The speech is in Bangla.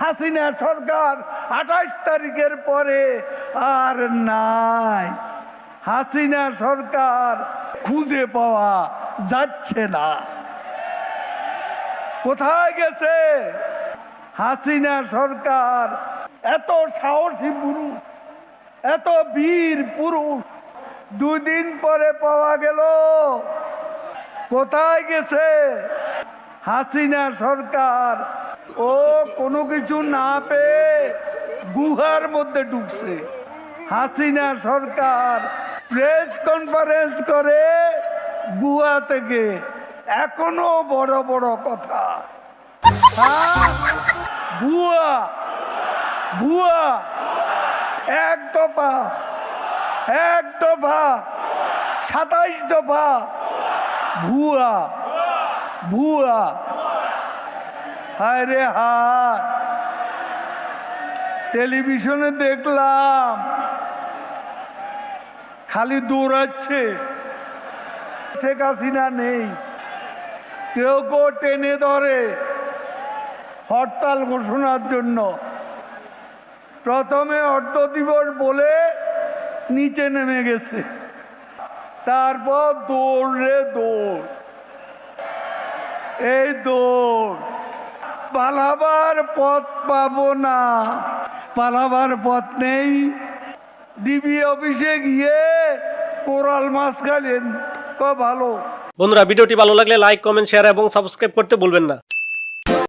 হাসিনা সরকার আঠাইশ তারিখের পরে আর নাই। হাসিনা সরকার খুঁজে পাওয়া যাচ্ছে না। কোথায় গেছে? হাসিনা সরকার এত সাহসী পুরুষ, এত বীর পুরুষ, দুদিন পরে পাওয়া গেল। কোথায় গেছে? হাসিনা সরকার কোনো কিছু না পেয়ে গুহার মধ্যে ঢুকছে। হাসিনা সরকার প্রেস কনফারেন্স করে গুহা থেকে। এখনও বড় বড় কথা। হ্যাঁ? ভুয়া ভুয়া এক দফা এক দফা, সাতাইশ দফা। ভুয়া ভুয়া হায়। রে টেলিভিশনে দেখলাম। খালি দৌড়াচ্ছে। শেখ হাসিনা নেই। কেউ কেউ টেনে ধরে। হরতাল ঘোষণার জন্য। প্রথমে অর্ধ দিবস বলে নিচে নেমে গেছে। তারপর দৌড় রে দৌড়। এই দৌড়। পালাবার পথ পাব না। পালাবার পথ নেই। ডিবি অফিসে গিয়ে কোরাল মাছ খালেন তো ভালো। বন্ধুরা, ভিডিওটি ভালো লাগলে লাইক কমেন্ট শেয়ার এবং সাবস্ক্রাইব করতে ভুলবেন না।